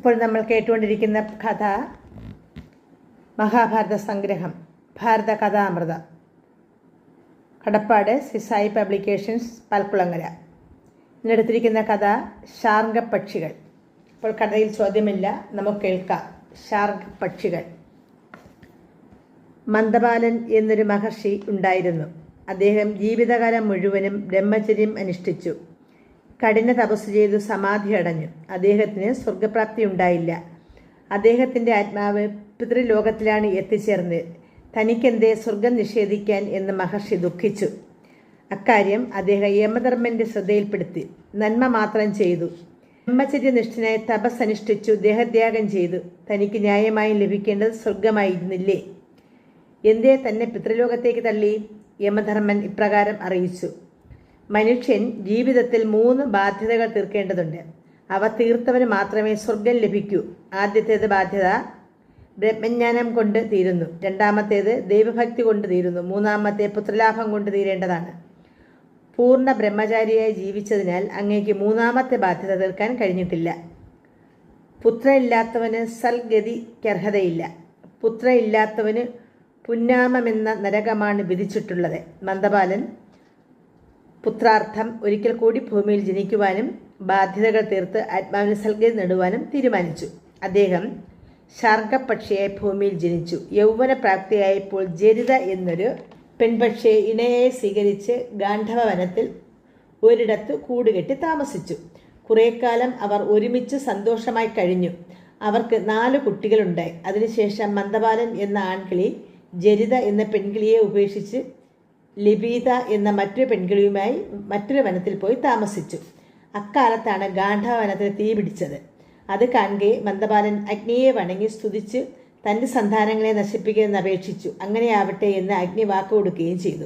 ഇപ്പോൾ നമ്മൾ കേട്ടുകൊണ്ടിരിക്കുന്ന കഥ മഹാഭാരത സംഗ്രഹം ഭാരത കഥാമൃത. കടപ്പാട് സിസായി പബ്ലിക്കേഷൻസ് പാൽക്കുളങ്ങര. ഇന്നെടുത്തിരിക്കുന്ന കഥ ശാർഗപക്ഷികൾ. ഇപ്പോൾ കഥയിൽ ചോദ്യമില്ല നമുക്ക് കേൾക്കാം. ശാർഗപക്ഷികൾ. മന്ദബാലൻ എന്നൊരു മഹർഷി ഉണ്ടായിരുന്നു. അദ്ദേഹം ജീവിതകാലം മുഴുവനും ബ്രഹ്മചര്യം അനുഷ്ഠിച്ചു. കഠിന തപസ് ചെയ്തു സമാധി അടഞ്ഞു. അദ്ദേഹത്തിന് സ്വർഗപ്രാപ്തി ഉണ്ടായില്ല. അദ്ദേഹത്തിന്റെ ആത്മാവ് പിതൃലോകത്തിലാണ് എത്തിച്ചേർന്നത്. തനിക്കെന്തേ സ്വർഗം നിഷേധിക്കാൻ എന്ന് മഹർഷി ദുഃഖിച്ചു. അക്കാര്യം അദ്ദേഹം യമധർമ്മന്റെ ശ്രദ്ധയിൽപ്പെടുത്തി. നന്മ മാത്രം ചെയ്തു. ബ്രഹ്മചര്യനിഷ്ഠനായി തപസ് അനുഷ്ഠിച്ചു ദേഹത്യാഗം ചെയ്തു. തനിക്ക് ന്യായമായും ലഭിക്കേണ്ടത് സ്വർഗമായിരുന്നില്ലേ എന്തേ തന്നെ പിതൃലോകത്തേക്ക് തള്ളി? യമധർമ്മൻ ഇപ്രകാരം അറിയിച്ചു. മനുഷ്യൻ ജീവിതത്തിൽ മൂന്ന് ബാധ്യതകൾ തീർക്കേണ്ടതുണ്ട്. അവ തീർത്തവന് മാത്രമേ സ്വർഗം ലഭിക്കൂ. ആദ്യത്തേത് ബാധ്യത ബ്രഹ്മജ്ഞാനം കൊണ്ട് തീരുന്നു. രണ്ടാമത്തേത് ദൈവഭക്തി കൊണ്ട് തീരുന്നു. മൂന്നാമത്തെ പുത്രലാഭം കൊണ്ട് തീരേണ്ടതാണ്. പൂർണ ബ്രഹ്മചാരിയായി ജീവിച്ചതിനാൽ അങ്ങേക്ക് മൂന്നാമത്തെ ബാധ്യത തീർക്കാൻ കഴിഞ്ഞിട്ടില്ല. പുത്രനില്ലാത്തവന് സൽഗതിക്കർഹതയില്ല. പുത്രനില്ലാത്തവന് പുന്നാമമെന്ന നരകമാണ് വിധിച്ചിട്ടുള്ളത്. മന്ദബാലൻ പുത്രാർത്ഥം ഒരിക്കൽ കൂടി ഭൂമിയിൽ ജനിക്കുവാനും ബാധ്യതകൾ തീർത്ത് ആത്മാവിന് സൽഗതി നേടുവാനും തീരുമാനിച്ചു. അദ്ദേഹം ശാർഗപക്ഷിയായി ഭൂമിയിൽ ജനിച്ചു. യൗവന പ്രാപ്തിയായപ്പോൾ ജരിത എന്നൊരു പെൺപക്ഷിയെ ഇണയെ സ്വീകരിച്ച് ഗാന്ധവ വനത്തിൽ ഒരിടത്ത് കൂടുകെട്ടി താമസിച്ചു. കുറേക്കാലം അവർ ഒരുമിച്ച് സന്തോഷമായി കഴിഞ്ഞു. അവർക്ക് നാല് കുട്ടികളുണ്ടായി. അതിനുശേഷം മന്ദപാലൻ എന്ന ആൺകിളി ജരിത എന്ന പെൺകിളിയെ ഉപേക്ഷിച്ച് ലിബീത എന്ന മറ്റൊരു പെൺകിളിയുമായി മറ്റൊരു വനത്തിൽ പോയി താമസിച്ചു. അക്കാലത്താണ് ഗാന്ധവ വനത്തിൽ തീ പിടിച്ചത്. അത് കാണുകയെ മന്ദബാലൻ അഗ്നിയെ വണങ്ങി സ്തുതിച്ച് തന്റെ സന്താനങ്ങളെ നശിപ്പിക്കുമെന്ന് അപേക്ഷിച്ചു. അങ്ങനെയാവട്ടെ എന്ന് അഗ്നി വാക്ക് കൊടുക്കുകയും ചെയ്തു.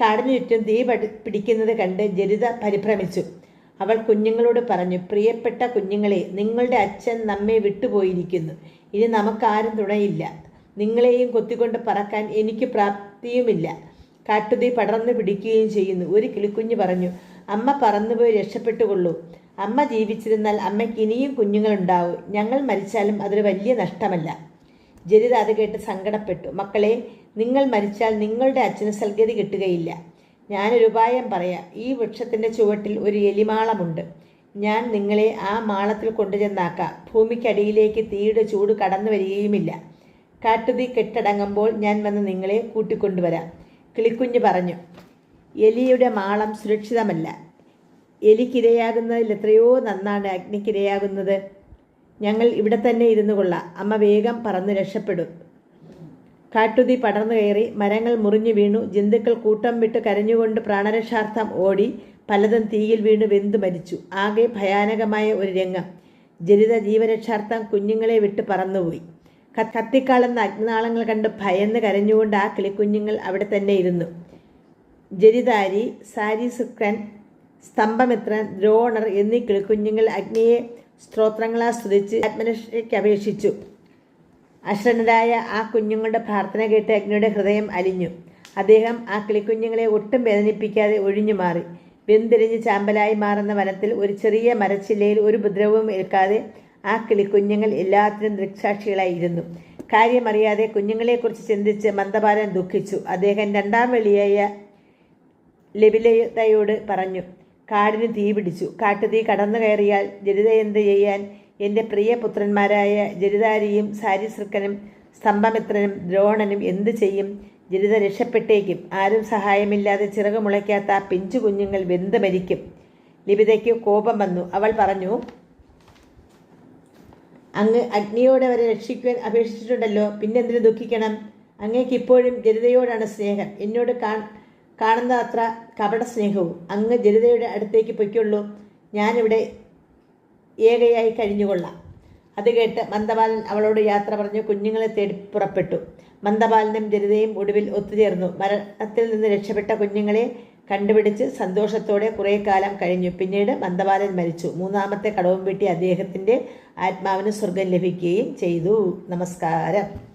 കാടിനു ചുറ്റും തീ പിടിക്കുന്നത് കണ്ട് ജരിത പരിഭ്രമിച്ചു. അവൾ കുഞ്ഞുങ്ങളോട് പറഞ്ഞു പ്രിയപ്പെട്ട കുഞ്ഞുങ്ങളെ നിങ്ങളുടെ അച്ഛൻ നമ്മെ വിട്ടുപോയിരിക്കുന്നു. ഇനി നമുക്കാരും തുണയില്ല. നിങ്ങളെയും കൊത്തിക്കൊണ്ട് പറക്കാൻ എനിക്ക് പ്രാപ്തിയുമില്ല. കാട്ടുതീ പടർന്നു പിടിക്കുകയും ചെയ്യുന്നു. ഒരു കിളിക്കുഞ്ഞ് പറഞ്ഞു അമ്മ പറന്നുപോയി രക്ഷപ്പെട്ടുകൊള്ളൂ. അമ്മ ജീവിച്ചിരുന്നാൽ അമ്മയ്ക്ക് ഇനിയും കുഞ്ഞുങ്ങളുണ്ടാവും. ഞങ്ങൾ മരിച്ചാലും അതൊരു വലിയ നഷ്ടമല്ല. ജരിത അത് കേട്ട് സങ്കടപ്പെട്ടു. മക്കളെ നിങ്ങൾ മരിച്ചാൽ നിങ്ങളുടെ അച്ഛന് സൽഗതി കിട്ടുകയില്ല. ഞാനൊരു ഉപായം പറയാം. ഈ വൃക്ഷത്തിന്റെ ചുവട്ടിൽ ഒരു എലിമാളമുണ്ട്. ഞാൻ നിങ്ങളെ ആ മാളത്തിൽ കൊണ്ടുചെന്നാക്കാം. ഭൂമിക്കടിയിലേക്ക് തീയുടെ ചൂട് കടന്നു വരികയുമില്ല കാട്ടുതീ കെട്ടടങ്ങുമ്പോൾ ഞാൻ വന്ന് നിങ്ങളെ കൂട്ടിക്കൊണ്ടുവരാം. കിളിക്കുഞ്ഞ് പറഞ്ഞു എലിയുടെ മാളം സുരക്ഷിതമല്ല. എലിക്കിരയാകുന്നതിൽ എത്രയോ നന്നാണ് അഗ്നിക്കിരയാകുന്നത്. ഞങ്ങൾ ഇവിടെ തന്നെ ഇരുന്നു കൊള്ളാം. അമ്മ വേഗം പറന്ന് രക്ഷപ്പെടും. കാട്ടുതീ പടർന്നു കയറി മരങ്ങൾ മുറിഞ്ഞു വീണു. ജന്തുക്കൾ കൂട്ടം വിട്ട് കരഞ്ഞുകൊണ്ട് പ്രാണരക്ഷാർത്ഥം ഓടി പലതും തീയിൽ വീണ് വെന്തു മരിച്ചു. ആകെ ഭയാനകമായ ഒരു രംഗം. ജനിത ജീവരക്ഷാർത്ഥം കുഞ്ഞുങ്ങളെ വിട്ട് പറന്നുപോയി. കത്തിക്കാളുന്ന അഗ്നിനാളങ്ങൾ കണ്ട് ഭയന്ന് കരഞ്ഞുകൊണ്ട് ആ കിളിക്കുഞ്ഞുങ്ങൾ അവിടെ തന്നെ ഇരുന്നു. ജരിതാരി സാരിസുക്രൻ സ്തംഭമിത്രൻ ദ്രോണർ എന്നീ കിളിക്കുഞ്ഞുങ്ങൾ അഗ്നിയെ സ്ത്രോത്രങ്ങളാ സ്തുതിച്ച് ആത്മരക്ഷയ്ക്ക് അപേക്ഷിച്ചു. അശ്രണരായ ആ കുഞ്ഞുങ്ങളുടെ പ്രാർത്ഥന കേട്ട് അഗ്നിയുടെ ഹൃദയം അലിഞ്ഞു. അദ്ദേഹം ആ കിളിക്കുഞ്ഞുങ്ങളെ ഒട്ടും വേദനിപ്പിക്കാതെ ഒഴിഞ്ഞു മാറി. വെന്തിരിഞ്ഞ് ചാമ്പലായി മാറുന്ന വനത്തിൽ ഒരു ചെറിയ മരച്ചില്ലയിൽ ഒരു ഉപദ്രവവും ഏൽക്കാതെ ആ കിളിക്കുഞ്ഞുങ്ങൾ എല്ലാത്തിനും ദൃക്സാക്ഷികളായിരുന്നു. കാര്യമറിയാതെ കുഞ്ഞുങ്ങളെക്കുറിച്ച് ചിന്തിച്ച് മന്ദബാലൻ ദുഃഖിച്ചു. അദ്ദേഹം രണ്ടാം വെളിയായ ലബിലതയോട് പറഞ്ഞു കാടിന് തീ പിടിച്ചു. കാട്ടുതീ കടന്നു കയറിയാൽ ജരിത എന്ത് ചെയ്യാൻ? എന്റെ പ്രിയ പുത്രന്മാരായ ജരിതാരിയും സാരിസൃക്കനും സ്തംഭമിത്രനും ദ്രോണനും എന്ത് ചെയ്യും? ജരിത രക്ഷപ്പെട്ടേക്കും. ആരും സഹായമില്ലാതെ ചിറക് മുളയ്ക്കാത്ത പിഞ്ചു കുഞ്ഞുങ്ങൾ വെന്ത് മരിക്കും. ലിപിതയ്ക്ക് കോപം വന്നു. അവൾ പറഞ്ഞു അങ്ങ് അഗ്നിയോടെ അവരെ രക്ഷിക്കുവാൻ അപേക്ഷിച്ചിട്ടുണ്ടല്ലോ. പിന്നെ എന്തിനു ദുഃഖിക്കണം? അങ്ങേക്ക് ഇപ്പോഴും ജനിതയോടാണ് സ്നേഹം. എന്നോട് കാ കാണുന്ന അത്ര കപട സ്നേഹവും അങ്ങ് ജനിതയുടെ അടുത്തേക്ക് പൊയ്ക്കുള്ളൂ. ഞാനിവിടെ ഏകയായി കഴിഞ്ഞുകൊള്ളാം. അത് കേട്ട് മന്ദബാലൻ അവളോട് യാത്ര പറഞ്ഞു കുഞ്ഞുങ്ങളെ തേടി പുറപ്പെട്ടു. മന്ദബാലനും ജനിതയും ഒടുവിൽ ഒത്തുചേർന്നു. മരണത്തിൽ നിന്ന് രക്ഷപ്പെട്ട കുഞ്ഞുങ്ങളെ കണ്ടുപിടിച്ച് സന്തോഷത്തോടെ കുറേ കാലം കഴിഞ്ഞു. പിന്നീട് മന്ദബാലൻ മരിച്ചു. മൂന്നാമത്തെ കടവും വെട്ടി അദ്ദേഹത്തിന്റെ ആത്മാവിന് സ്വർഗം ലഭിക്കുകയും ചെയ്തു. നമസ്കാരം.